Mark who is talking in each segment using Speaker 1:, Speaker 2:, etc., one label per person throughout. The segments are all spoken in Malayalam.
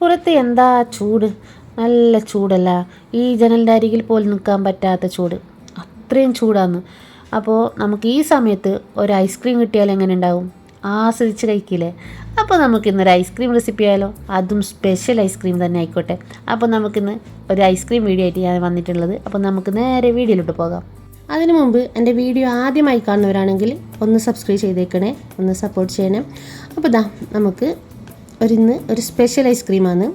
Speaker 1: പുറത്ത് എന്താ ചൂട്? നല്ല ചൂടല്ല. ഈ ജനലിന്റെ അരികിൽ പോലും നിൽക്കാൻ പറ്റാത്ത ചൂട്. അത്രയും ചൂടാന്ന്. അപ്പോൾ നമുക്ക് ഈ സമയത്ത് ഒരു ഐസ്ക്രീം കിട്ടിയാൽ എങ്ങനെ ഉണ്ടാവും? ആസ്വദിച്ച് കഴിക്കില്ലേ? അപ്പോൾ നമുക്കിന്നൊരു ഐസ്ക്രീം റെസിപ്പി ആയാലോ? അതും സ്പെഷ്യൽ ഐസ്ക്രീം തന്നെ ആയിക്കോട്ടെ. അപ്പോൾ നമുക്കിന്ന് ഒരു ഐസ്ക്രീം വീഡിയോ ആയിട്ട് ഞാൻ വന്നിട്ടുള്ളത്. അപ്പോൾ നമുക്ക് നേരെ വീഡിയോയിലോട്ട് പോകാം. അതിനു മുമ്പ് എന്റെ വീഡിയോ ആദ്യമായി കാണുന്നവരാണെങ്കിൽ ഒന്ന് സബ്സ്ക്രൈബ് ചെയ്തേക്കണേ. ഒന്ന് സപ്പോർട്ട് ചെയ്യണേ. അപ്പോൾ ദാ നമുക്ക് ഒരു ഇന്ന് ഒരു സ്പെഷ്യൽ ഐസ്ക്രീമാണ്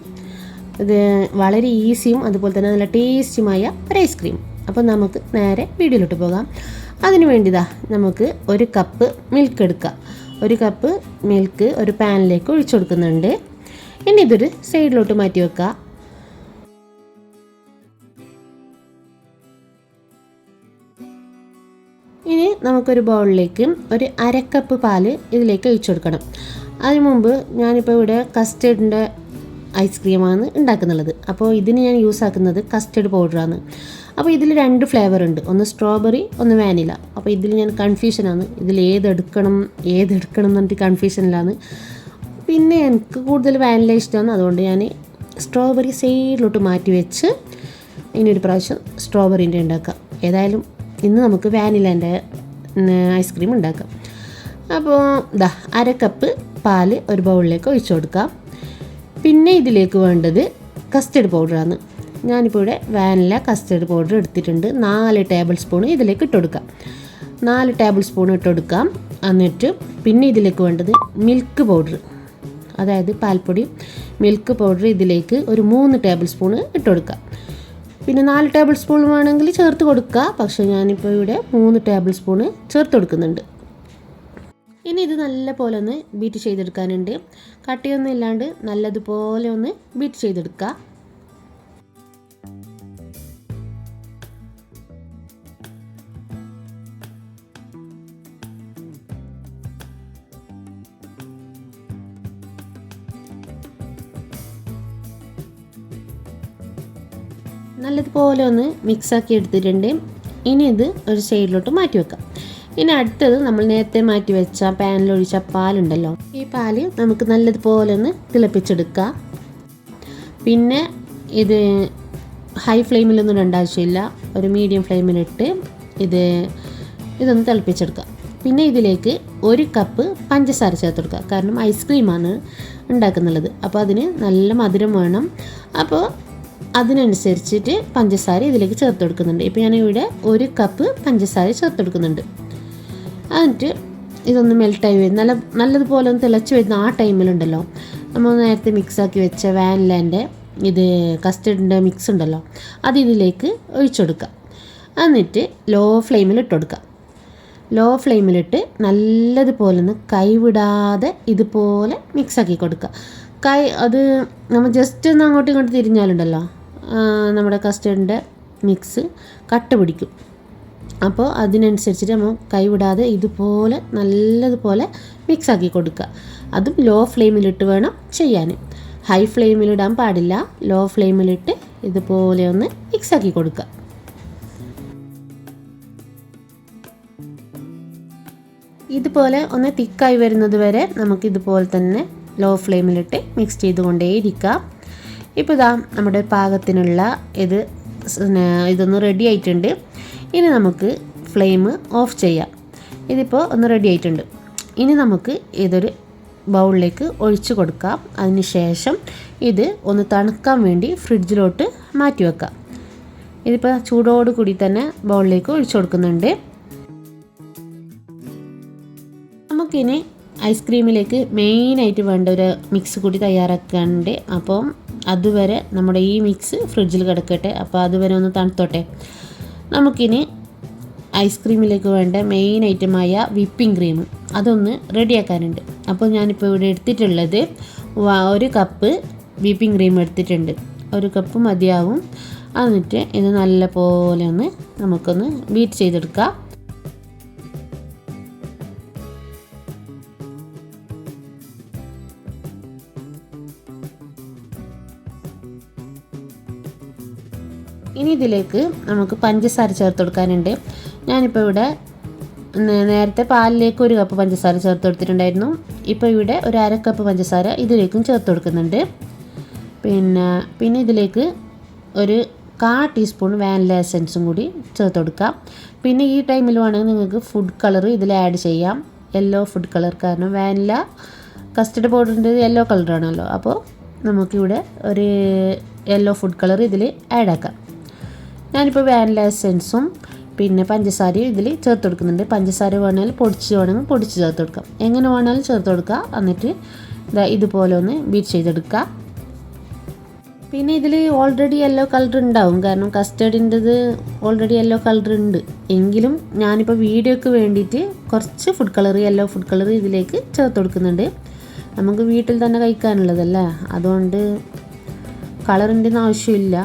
Speaker 1: ഇത് വളരെ ഈസിയും അതുപോലെ തന്നെ നല്ല ടേസ്റ്റുമായ ഒരു ഐസ്ക്രീം അപ്പോൾ നമുക്ക് നേരെ വീഡിയോയിലോട്ട് പോകാം. അതിനു വേണ്ടിതാ നമുക്ക് ഒരു കപ്പ് മിൽക്ക് എടുക്കാം. ഒരു കപ്പ് മിൽക്ക് ഒരു പാനിലേക്ക് ഒഴിച്ചു കൊടുക്കുന്നുണ്ട്. ഇനി ഇതൊരു സൈഡിലോട്ട് മാറ്റി വെക്കുക നമുക്കൊരു ബൗളിലേക്ക് ഒരു അരക്കപ്പ് പാൽ ഇതിലേക്ക് ഒഴിച്ചു കൊടുക്കണം. അതിന് മുമ്പ് ഞാനിപ്പോൾ ഇവിടെ കസ്റ്റേർഡിന്റെ ഐസ്ക്രീമാണ് ഉണ്ടാക്കുന്നുള്ളത്. അപ്പോൾ ഇതിന് ഞാൻ യൂസ് ആക്കുന്നത് കസ്റ്റേർഡ് പൗഡറാണ് അപ്പോൾ ഇതിൽ രണ്ട് ഫ്ലേവർ ഉണ്ട്. ഒന്ന് സ്ട്രോബെറി ഒന്ന് വാനില അപ്പോൾ ഇതിൽ ഞാൻ കൺഫ്യൂഷനാണ് ഇതിൽ ഏതെടുക്കണം ഏതെടുക്കണം എന്ന് പറഞ്ഞിട്ട് കൺഫ്യൂഷനിലാണ് പിന്നെ എനിക്ക് കൂടുതൽ വാനില ഇഷ്ടമാണ് അതുകൊണ്ട് ഞാൻ സ്ട്രോബെറി സൈഡിലോട്ട് മാറ്റി വെച്ച് ഇനി ഒരു പ്രാവശ്യം സ്ട്രോബെറിന്റെ ഉണ്ടാക്കാം. ഏതായാലും ഇന്ന് നമുക്ക് വാനിലേന്റെ ഐസ്ക്രീം ഉണ്ടാക്കാം. അപ്പോൾ ദാ അര കപ്പ് പാൽ ഒരു ബൗളിലേക്ക് ഒഴിച്ചു കൊടുക്കാം. പിന്നെ ഇതിലേക്ക് വേണ്ടത് കസ്റ്റർഡ് പൗഡറാണ് ഞാനിപ്പോൾ ഇവിടെ വാനില കസ്റ്റേർഡ് പൗഡർ എടുത്തിട്ടുണ്ട്. നാല് ടേബിൾ സ്പൂൺ ഇതിലേക്ക് ഇട്ട് കൊടുക്കാം. നാല് ടേബിൾ സ്പൂൺ ഇട്ട് കൊടുക്കാം. എന്നിട്ട് പിന്നെ ഇതിലേക്ക് വേണ്ടത് മിൽക്ക് പൗഡർ അതായത് പാൽപ്പൊടി. മിൽക്ക് പൗഡർ ഇതിലേക്ക് ഒരു മൂന്ന് ടേബിൾ സ്പൂൺ ഇട്ട് കൊടുക്കാം. പിന്നെ നാല് ടേബിൾ സ്പൂൺ വേണമെങ്കിൽ ചേർത്ത് കൊടുക്കുക. പക്ഷേ ഞാനിപ്പോൾ ഇവിടെ മൂന്ന് ടേബിൾ സ്പൂൺ ചേർത്ത് കൊടുക്കുന്നുണ്ട്. ഇനി ഇത് നല്ല പോലെ ഒന്ന് ബീറ്റ് ചെയ്തെടുക്കാനുണ്ട്. കട്ടിയൊന്നും ഇല്ലാണ്ട് നല്ലതുപോലെ ഒന്ന് ബീറ്റ് ചെയ്തെടുക്കുക. നല്ലതുപോലെ ഒന്ന് മിക്സാക്കി എടുത്തിട്ടുണ്ട്. ഇനി ഇത് ഒരു സൈഡിലോട്ട് മാറ്റി വെക്കാം. ഇനി അടുത്തത് നമ്മൾ നേരത്തെ മാറ്റി വെച്ച പാനിൽ ഒഴിച്ച പാലുണ്ടല്ലോ. ഈ പാൽ നമുക്ക് നല്ലതുപോലെ ഒന്ന് തിളപ്പിച്ചെടുക്കുക പിന്നെ ഇത് ഹൈ ഫ്ലെയിമിലൊന്നും ഇടേണ്ട ഒരു മീഡിയം ഫ്ലെയിമിലിട്ട് ഇത് ഇതൊന്ന് തിളപ്പിച്ചെടുക്കുക പിന്നെ ഇതിലേക്ക് ഒരു കപ്പ് പഞ്ചസാര ചേർത്ത് കൊടുക്കുക. കാരണം ഐസ്ക്രീമാണ് ഉണ്ടാക്കുന്നുള്ളത് അപ്പോൾ അതിന് നല്ല മധുരം വേണം. അപ്പോൾ അതിനനുസരിച്ചിട്ട് പഞ്ചസാര ഇതിലേക്ക് ചേർത്ത് കൊടുക്കുന്നുണ്ട്. ഇപ്പോൾ ഞാനിവിടെ ഒരു കപ്പ് പഞ്ചസാര ചേർത്ത് കൊടുക്കുന്നുണ്ട്. എന്നിട്ട് ഇതൊന്ന് മെൽട്ടായി വരും നല്ല നല്ലതുപോലെ ഒന്ന് തിളച്ച് വരുന്ന ആ ടൈമിലുണ്ടല്ലോ നമ്മൾ നേരത്തെ മിക്സാക്കി വെച്ച വാനിലേന്റെ ഇത് കസ്റ്റർഡിന്റെ മിക്സ് ഉണ്ടല്ലോ. അത് ഇതിലേക്ക് ഒഴിച്ചെടുക്കുക എന്നിട്ട് ലോ ഫ്ലെയിമിൽ ഇട്ട് കൊടുക്കുക. ലോ ഫ്ലെയിമിലിട്ട് നല്ലതുപോലെ ഒന്ന് കൈവിടാതെ ഇതുപോലെ മിക്സാക്കി കൊടുക്കുക. കൈ അത് നമ്മൾ ജസ്റ്റ് ഒന്ന് അങ്ങോട്ടും ഇങ്ങോട്ടും തിരിഞ്ഞാലുണ്ടല്ലോ. നമ്മുടെ കസ്റ്റേർഡിന്റെ മിക്സ് കട്ട പിടിക്കും. അപ്പോൾ അതിനനുസരിച്ചിട്ട് നമ്മൾ കൈവിടാതെ ഇതുപോലെ നല്ലതുപോലെ മിക്സാക്കി കൊടുക്കുക. അതും ലോ ഫ്ലെയിമിലിട്ട് വേണം ചെയ്യാൻ ഹൈ ഫ്ലെയിമിലിടാൻ പാടില്ല. ലോ ഫ്ലെയിമിലിട്ട് ഇതുപോലെ ഒന്ന് മിക്സാക്കി കൊടുക്കുക. ഇതുപോലെ ഒന്ന് തിക്കായി വരുന്നത് വരെ നമുക്കിതുപോലെ തന്നെ ലോ ഫ്ലെയിമിലിട്ട് മിക്സ് ചെയ്തുകൊണ്ടേയിരിക്കാം. ഇപ്പോൾ ഇതാ നമ്മുടെ പാകത്തിനുള്ള ഇത് ഇതൊന്ന് റെഡി ആയിട്ടുണ്ട്. ഇനി നമുക്ക് ഫ്ലെയിം ഓഫ് ചെയ്യാം. ഇതിപ്പോൾ ഒന്ന് റെഡി ആയിട്ടുണ്ട്. ഇനി നമുക്ക് ഇതൊരു ബൗളിലേക്ക് ഒഴിച്ചു കൊടുക്കാം. അതിന് ശേഷം ഇത് ഒന്ന് തണുക്കാൻ വേണ്ടി ഫ്രിഡ്ജിലോട്ട് മാറ്റി വെക്കാം. ഇതിപ്പോൾ ചൂടോട് കൂടി തന്നെ ബൗളിലേക്ക് ഒഴിച്ചു കൊടുക്കുന്നുണ്ട്. നമുക്കിനി ഐസ്ക്രീമിലേക്ക് മെയിനായിട്ട് വേണ്ട ഒരു മിക്സ് കൂടി തയ്യാറാക്കാനുണ്ട്. അപ്പം അതുവരെ നമ്മുടെ ഈ മിക്സ് ഫ്രിഡ്ജിൽ കിടക്കട്ടെ. അപ്പോൾ അതുവരെ ഒന്ന് തണുത്തോട്ടെ. നമുക്കിനി ഐസ്ക്രീമിലേക്ക് വേണ്ട മെയിൻ ഐറ്റമായ വിപ്പിംഗ് ക്രീം അതൊന്ന് റെഡിയാക്കാനുണ്ട് അപ്പോൾ ഞാനിപ്പോൾ ഇവിടെ എടുത്തിട്ടുള്ളത് ഒരു കപ്പ് വിപ്പിംഗ് ക്രീം എടുത്തിട്ടുണ്ട്. ഒരു കപ്പ് മതിയാവും. എന്നിട്ട് ഇത് നല്ല പോലെ ഒന്ന് നമുക്കൊന്ന് ബീറ്റ് ചെയ്തെടുക്കാം. ഇനി ഇതിലേക്ക് നമുക്ക് പഞ്ചസാര ചേർത്ത് കൊടുക്കാനുണ്ട്. ഞാനിപ്പോൾ ഇവിടെ നേരത്തെ പാലിലേക്ക് ഒരു കപ്പ് പഞ്ചസാര ചേർത്ത് കൊടുത്തിട്ടുണ്ടായിരുന്നു. ഇപ്പോൾ ഇവിടെ ഒരു അര കപ്പ് പഞ്ചസാര ഇതിലേക്കും ചേർത്ത് കൊടുക്കുന്നുണ്ട്. പിന്നെ പിന്നെ ഇതിലേക്ക് ഒരു കാ ടീസ്പൂൺ വാനില എസൻസും കൂടി ചേർത്ത് കൊടുക്കാം. പിന്നെ ഈ ടൈമിൽ വേണമെങ്കിൽ നിങ്ങൾക്ക് ഫുഡ് കളർ ഇതിൽ ആഡ് ചെയ്യാം. യെല്ലോ ഫുഡ് കളർ കാരണം വാനില കസ്റ്റർഡ് പൗഡറിന്റെ യെല്ലോ കളറാണല്ലോ അപ്പോൾ നമുക്കിവിടെ ഒരു യെല്ലോ ഫുഡ് കളർ ഇതിൽ ആഡ് ആക്കാം. ഞാനിപ്പോൾ വാനില എസെൻസും പിന്നെ പഞ്ചസാരയും ഇതിൽ ചേർത്ത് കൊടുക്കുന്നുണ്ട്. പഞ്ചസാര വേണമെങ്കിൽ പൊടിച്ച് വേണമെങ്കിൽ പൊടിച്ച് ചേർത്ത് കൊടുക്കാം. എങ്ങനെ വേണമെങ്കിലും ചേർത്ത് കൊടുക്കുക എന്നിട്ട് ഇതാ ഇതുപോലെ ഒന്ന് ബീറ്റ് ചെയ്തെടുക്കുക. പിന്നെ ഇതിൽ ഓൾറെഡി യെല്ലോ കളർ ഉണ്ടാവും. കാരണം കസ്റ്റേർഡിന്റെത് ഓൾറെഡി യെല്ലോ കളർ ഉണ്ട്. എങ്കിലും ഞാനിപ്പോൾ വീഡിയോക്ക് വേണ്ടിയിട്ട് കുറച്ച് food colour yellow food colour ഇതിലേക്ക് ചേർത്ത് കൊടുക്കുന്നുണ്ട്. നമുക്ക് വീട്ടിൽ തന്നെ കഴിക്കാനുള്ളതല്ലേ? അതുകൊണ്ട് കളറിന്റെ ഒന്നും ആവശ്യമില്ല.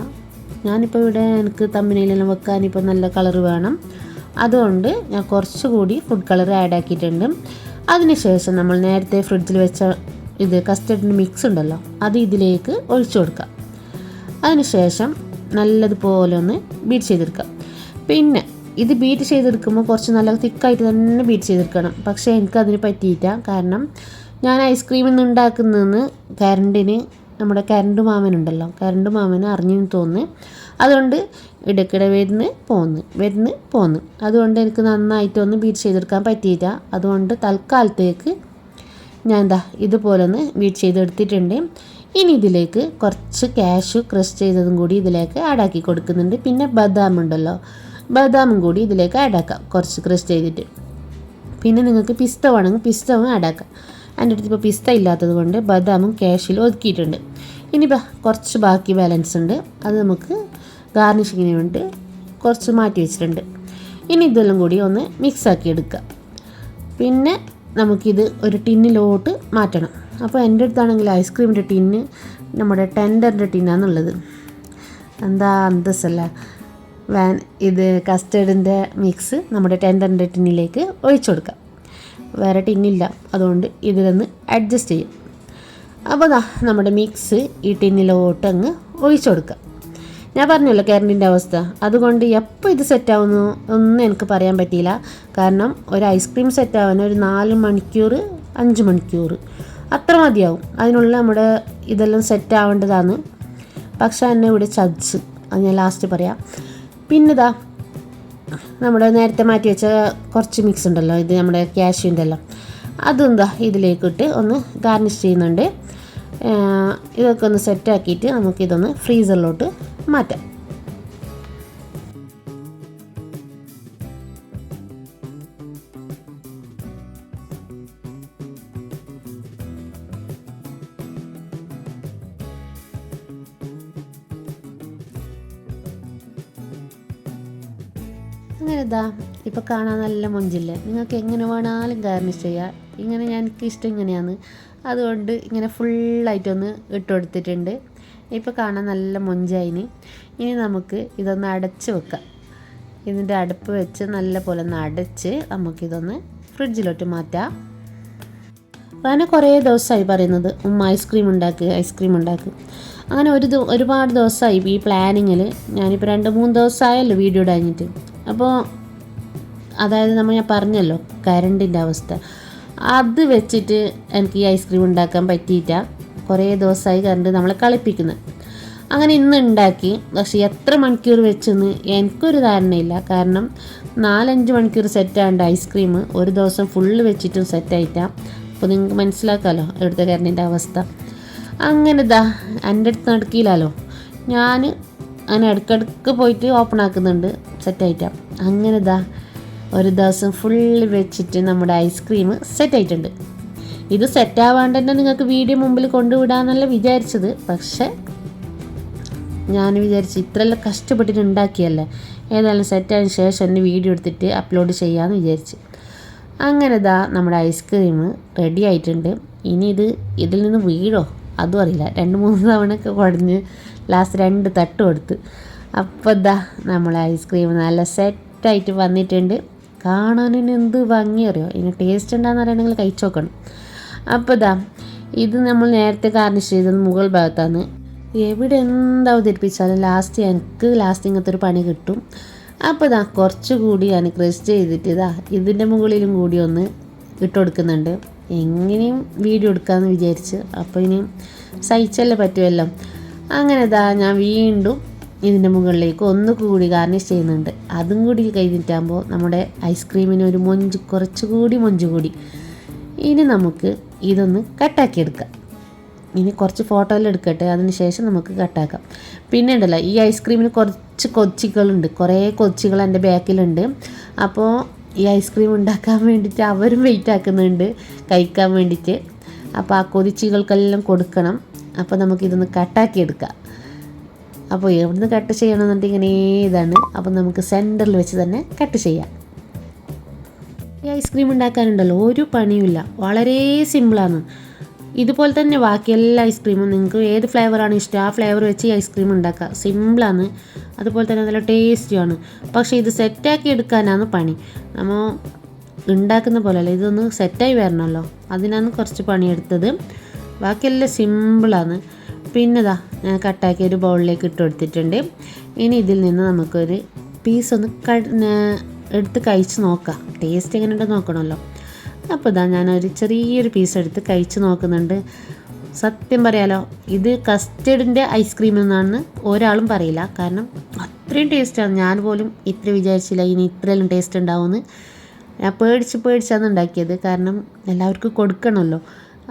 Speaker 1: ഞാനിപ്പോൾ ഇവിടെ എനിക്ക് തമ്മിനെല്ലാം വെക്കാൻ ഇപ്പോൾ നല്ല കളർ വേണം. അതുകൊണ്ട് ഞാൻ കുറച്ചുകൂടി ഫുഡ് കളർ ആഡ് ആക്കിയിട്ടുണ്ട്. അതിനുശേഷം നമ്മൾ നേരത്തെ ഫ്രിഡ്ജിൽ വെച്ച ഇത് കസ്റ്റർഡിന്റെ മിക്സ് ഉണ്ടല്ലോ അത് ഇതിലേക്ക് ഒഴിച്ചു കൊടുക്കാം അതിനുശേഷം നല്ലതുപോലെ ഒന്ന് ബീറ്റ് ചെയ്തെടുക്കാം പിന്നെ ഇത് ബീറ്റ് ചെയ്തെടുക്കുമ്പോൾ കുറച്ച് നല്ല തിക്കായിട്ട് തന്നെ ബീറ്റ് ചെയ്തെടുക്കണം. പക്ഷേ എനിക്കതിന് പറ്റിയിട്ട കാരണം ഞാൻ ഐസ്ക്രീമിൽ നിന്ന് ഉണ്ടാക്കുന്നതെന്ന് കരണ്ടിന് നമ്മുടെ കരണ്ട് മാമനുണ്ടല്ലോ കരണ്ട് മാമന് അറിഞ്ഞു തോന്നുന്നു. അതുകൊണ്ട് ഇടയ്ക്കിടെ വരുന്ന് പോന്നു വരുന്ന് പോന്നു. അതുകൊണ്ട് എനിക്ക് നന്നായിട്ട് ഒന്ന് ബീറ്റ് ചെയ്തെടുക്കാൻ പറ്റിയില്ല. അതുകൊണ്ട് തൽക്കാലത്തേക്ക് ഞാൻ എന്താ ഇതുപോലെ ഒന്ന് ബീറ്റ് ചെയ്തെടുത്തിട്ടുണ്ട്. ഇനി ഇതിലേക്ക് കുറച്ച് ക്യാഷ് ക്രഷ് ചെയ്തതും കൂടി ഇതിലേക്ക് ആഡാക്കി കൊടുക്കുന്നുണ്ട്. പിന്നെ ബദാം ഉണ്ടല്ലോ ബദാമും കൂടി ഇതിലേക്ക് ആഡാക്കാം കുറച്ച് ക്രഷ് ചെയ്തിട്ട്. പിന്നെ നിങ്ങൾക്ക് പിസ്ത വേണമെങ്കിൽ പിസ്തവും ആഡാക്കാം എന്റെ അടുത്ത് ഇപ്പോൾ പിസ്ത ഇല്ലാത്തത് കൊണ്ട് ബദാമും ക്യാഷിൽ ഒതുക്കിയിട്ടുണ്ട്. ഇനിയിപ്പോൾ കുറച്ച് ബാക്കി ബാലൻസ് ഉണ്ട്. അത് നമുക്ക് ഗാർണിഷിങ്ങിന് വേണ്ടി കുറച്ച് മാറ്റി വെച്ചിട്ടുണ്ട്. ഇനി ഇതെല്ലാം കൂടി ഒന്ന് മിക്സാക്കി എടുക്കുക. പിന്നെ നമുക്കിത് ഒരു ടിന്നിലോട്ട് മാറ്റണം. അപ്പോൾ എന്റെ അടുത്താണെങ്കിൽ ഐസ്ക്രീമിന്റെ ടിന്ന് നമ്മുടെ ടെൻഡറിന്റെ ടിന്നാന്നുള്ളത് എന്താ അന്തസ്സല്ല. വാൻ ഇത് കസ്റ്റേർഡിന്റെ മിക്സ് നമ്മുടെ ടെൻഡറിന്റെ ടിന്നിലേക്ക് ഒഴിച്ചു കൊടുക്കാം വേറെ ടിന്നില്ല അതുകൊണ്ട് ഇതിലൊന്ന് അഡ്ജസ്റ്റ് ചെയ്യും. അപ്പോൾ ദാ നമ്മുടെ മിക്സ് ഈ ടിന്നിലോട്ട് അങ്ങ് ഒഴിച്ചു കൊടുക്കുക ഞാൻ പറഞ്ഞല്ലോ കറണ്ടിന്റെ അവസ്ഥ? അതുകൊണ്ട് എപ്പോൾ ഇത് സെറ്റാവുന്നു ഒന്നും എനിക്ക് പറയാൻ പറ്റിയില്ല. കാരണം ഒരു ഐസ്ക്രീം സെറ്റാവാൻ ഒരു നാല് മണിക്കൂർ അഞ്ച് മണിക്കൂർ. അത്ര മതിയാവും. അതിനുള്ള നമ്മുടെ ഇതെല്ലാം സെറ്റ് ആവേണ്ടതാണ്. പക്ഷെ എന്നെ ഇവിടെ ചതിച്ച്. അത് ഞാൻ ലാസ്റ്റ് പറയാം. പിന്നെതാ നമ്മുടെ നേരത്തെ മാറ്റി വെച്ച കുറച്ച് മിക്സ് ഉണ്ടല്ലോ ഇത് നമ്മുടെ ക്യാഷ്യൂന്റെ എല്ലാം. അതെന്താ ഇതിലേക്കിട്ട് ഒന്ന് ഗാർണിഷ് ചെയ്യുന്നുണ്ട്. ഇതൊക്കെ ഒന്ന് സെറ്റാക്കിയിട്ട് നമുക്കിതൊന്ന് ഫ്രീസറിലോട്ട് മാറ്റാം. അങ്ങനെ ഇതാ ഇപ്പോൾ കാണാൻ നല്ല മൊഞ്ചില്ലേ? നിങ്ങൾക്ക് എങ്ങനെ വേണമെങ്കിലും ഗാർണിഷ് ചെയ്യാം. ഇങ്ങനെ എനിക്ക് ഇഷ്ടം ഇങ്ങനെയാണ്. അതുകൊണ്ട് ഇങ്ങനെ ഫുള്ളായിട്ടൊന്ന് ഇട്ട് കൊടുത്തിട്ടുണ്ട്. ഇപ്പോൾ കാണാൻ നല്ല മൊഞ്ചായിന്. ഇനി നമുക്ക് ഇതൊന്ന് അടച്ച് വെക്കാം. ഇതിന്റെ അടുപ്പ് വെച്ച് നല്ല പോലെ ഒന്ന് അടച്ച് നമുക്കിതൊന്ന് ഫ്രിഡ്ജിലോട്ട് മാറ്റാം. അങ്ങനെ കുറേ ദിവസമായി പറയുന്നത് ഉമ്മ ഐസ്ക്രീം ഉണ്ടാക്കുക ഐസ്ക്രീം ഉണ്ടാക്കുക അങ്ങനെ ഒരു ഒരുപാട് ദിവസമായി ഈ പ്ലാനിങ്ങിൽ ഞാനിപ്പോൾ രണ്ട് മൂന്ന് ദിവസമായല്ലോ വീഡിയോ ഇടാഞ്ഞിട്ട്. അപ്പോൾ അതായത് നമ്മൾ ഞാൻ പറഞ്ഞല്ലോ കരണ്ടിന്റെ അവസ്ഥ. അത് വെച്ചിട്ട് എനിക്ക് ഈ ഐസ്ക്രീം ഉണ്ടാക്കാൻ പറ്റിയിട്ട കുറേ ദിവസമായി കറണ്ട് നമ്മളെ കളിപ്പിക്കുന്നത് അങ്ങനെ ഇന്ന് ഉണ്ടാക്കി പക്ഷേ എത്ര മണിക്കൂർ വെച്ചെന്ന് എനിക്കൊരു ധാരണയില്ല. കാരണം നാലഞ്ച് മണിക്കൂർ സെറ്റാണ്ട് ഐസ്ക്രീം ഒരു ദിവസം ഫുള്ള് വെച്ചിട്ടും സെറ്റായിട്ടാണ് അപ്പോൾ നിങ്ങൾക്ക് മനസ്സിലാക്കാമല്ലോ ഇവിടുത്തെ കരണ്ടിന്റെ അവസ്ഥ. അങ്ങനെ ദാ എന്റെ അടുത്ത് നടക്കില്ലല്ലോ ഞാൻ അങ്ങനെ ഇടയ്ക്കിടയ്ക്ക് പോയിട്ട് ഓപ്പൺ ആക്കുന്നുണ്ട്. സെറ്റായിട്ടാണ് അങ്ങനെ ഇതാ ഒരു ദിവസം ഫുള്ള് വെച്ചിട്ട് നമ്മുടെ ഐസ്ക്രീം സെറ്റായിട്ടുണ്ട് ഇത് സെറ്റാവാണ്ട് തന്നെ നിങ്ങൾക്ക് വീഡിയോ മുമ്പിൽ കൊണ്ടുവിടാന്നല്ല വിചാരിച്ചത്. പക്ഷേ ഞാൻ വിചാരിച്ചു ഇത്രയെല്ലാം കഷ്ടപ്പെട്ടിട്ട് ഉണ്ടാക്കിയല്ലേ? ഏതായാലും സെറ്റായതിനു ശേഷം എന്നെ വീഡിയോ എടുത്തിട്ട് അപ്ലോഡ് ചെയ്യാമെന്ന് വിചാരിച്ചു. അങ്ങനെ ഇതാ നമ്മുടെ ഐസ്ക്രീം റെഡി ആയിട്ടുണ്ട്. ഇനി ഇത് ഇതിൽ നിന്ന് വീഴോ? അതും അറിയില്ല. രണ്ട് മൂന്ന് തവണയൊക്കെ കുടഞ്ഞ് ലാസ്റ്റ് രണ്ട് തട്ട് കൊടുത്ത് അപ്പോൾ ദാ നമ്മളെ ഐസ്ക്രീം നല്ല സെറ്റായിട്ട് വന്നിട്ടുണ്ട്. കാണാനിന് എന്ത് ഭംഗി അറിയോ ഇനി ടേസ്റ്റ് ഉണ്ടാകുന്ന അറിയണമെങ്കിൽ കഴിച്ചു നോക്കണം. അപ്പോൾ ഇതാ ഇത് നമ്മൾ നേരത്തെ കാർണിഷ് ചെയ്തത് മുകൾ ഭാഗത്താണ്. എവിടെ എന്താ അവതരിപ്പിച്ചാലും ലാസ്റ്റ് എനിക്ക് ലാസ്റ്റ് ഇങ്ങനത്തെ ഒരു പണി കിട്ടും. അപ്പോൾ ഇതാ കുറച്ചുകൂടി ഞാൻ ക്രിസ്റ്റ് ചെയ്തിട്ട് ഇതാ ഇതിന്റെ മുകളിലും കൂടി ഒന്ന് ഇട്ട് കൊടുക്കുന്നുണ്ട്. എങ്ങനെയും വീഡിയോ എടുക്കാമെന്ന് വിചാരിച്ച്. അപ്പോൾ ഇനിയും സഹിച്ചല്ലേ പറ്റുമല്ലോ അങ്ങനെ ഇതാ ഞാൻ വീണ്ടും ഇതിന്റെ മുകളിലേക്ക് ഒന്ന് കൂടി ഗാർണിഷ് ചെയ്യുന്നുണ്ട്. അതും കൂടി കഴിഞ്ഞിട്ടാകുമ്പോൾ നമ്മുടെ ഐസ്ക്രീമിന് ഒരു മൊഞ്ച് കുറച്ചുകൂടി മൊഞ്ച് കൂടി. ഇനി നമുക്ക് ഇതൊന്ന് കട്ടാക്കി എടുക്കാം. ഇനി കുറച്ച് ഫോട്ടോയിൽ എടുക്കട്ടെ അതിനുശേഷം നമുക്ക് കട്ടാക്കാം പിന്നെ ഉണ്ടല്ലോ ഈ ഐസ്ക്രീമിന് കുറച്ച് കൊച്ചികളുണ്ട്. കുറേ കൊച്ചികൾ എന്റെ ബാക്കിലുണ്ട്. അപ്പോൾ ഈ ഐസ്ക്രീം ഉണ്ടാക്കാൻ വേണ്ടിയിട്ട് അവരും വെയിറ്റ് ആക്കുന്നുണ്ട് കഴിക്കാൻ വേണ്ടിയിട്ട്. അപ്പോൾ ആ കൊതിച്ചികൾക്കെല്ലാം കൊടുക്കണം. അപ്പോൾ നമുക്കിതൊന്ന് കട്ടാക്കി എടുക്കാം അപ്പോൾ എവിടുന്ന് കട്ട് ചെയ്യണമെന്നുണ്ടെങ്കിൽ ഇങ്ങനെ ഇതാണ്. അപ്പോൾ നമുക്ക് സെന്ററിൽ വെച്ച് തന്നെ കട്ട് ചെയ്യാം. ഈ ഐസ്ക്രീം ഉണ്ടാക്കാനുണ്ടല്ലോ ഒരു പണിയുമില്ല. വളരെ സിമ്പിളാണ് ഇതുപോലെ തന്നെ ബാക്കി എല്ലാ ഐസ്ക്രീമും നിങ്ങൾക്ക് ഏത് ഫ്ലേവറാണ് ഇഷ്ടം ആ ഫ്ലേവർ വെച്ച് ഈ ഐസ്ക്രീം ഉണ്ടാക്കുക. സിമ്പിളാണ് അതുപോലെ തന്നെ നല്ല ടേസ്റ്റിയാണ് പക്ഷേ ഇത് സെറ്റാക്കി എടുക്കാനാണ് പണി. നമ്മൾ ഉണ്ടാക്കുന്ന പോലെയല്ല ഇതൊന്ന് സെറ്റായി വരണമല്ലോ. അതിനാണ് കുറച്ച് പണിയെടുത്തത്. ബാക്കിയെല്ലാം സിമ്പിളാണ്. പിന്നെ ഇതാ ഞാൻ കട്ടാക്കി ഒരു ബൗളിലേക്ക് ഇട്ട് കൊടുത്തിട്ടുണ്ട്. ഇനി ഇതിൽ നിന്ന് നമുക്കൊരു പീസ് ഒന്ന് ക എടുത്ത് കഴിച്ച് നോക്കാം. ടേസ്റ്റ് എങ്ങനെ എങ്ങനെയുണ്ടെന്ന് നോക്കണമല്ലോ. അപ്പോൾ ഇതാ ഞാനൊരു ചെറിയൊരു പീസ് എടുത്ത് കഴിച്ച് നോക്കുന്നുണ്ട്. സത്യം പറയാലോ ഇത് കസ്റ്റേഡിന്റെ ഐസ്ക്രീം എന്നാണ് ഒരാളും പറയില്ല. കാരണം അത്രയും ടേസ്റ്റാണ് ഞാൻ പോലും ഇത്ര വിചാരിച്ചില്ല ഇനി ഇത്രയെല്ലാം ടേസ്റ്റ് ഉണ്ടാവുമെന്ന്. ഞാൻ പേടിച്ച് പേടിച്ചാണ് ഉണ്ടാക്കിയത്. കാരണം എല്ലാവർക്കും കൊടുക്കണമല്ലോ.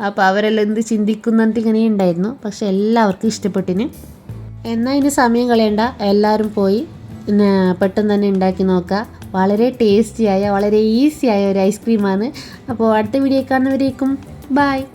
Speaker 1: അപ്പോൾ അവരെല്ലാം എന്ത് ചിന്തിക്കുന്നുണ്ട് ഇങ്ങനെ ഉണ്ടായിരുന്നു. പക്ഷെ എല്ലാവർക്കും ഇഷ്ടപ്പെട്ടിന്. എന്നാൽ ഇനി സമയം കളയണ്ട. എല്ലാവരും പോയി പെട്ടെന്ന് തന്നെ ഉണ്ടാക്കി നോക്കുക വളരെ ടേസ്റ്റിയായ വളരെ ഈസിയായ ഒരു ഐസ്ക്രീമാണ് അപ്പോൾ അടുത്ത വീഡിയോ കാണുന്നവരേക്കും ബായ്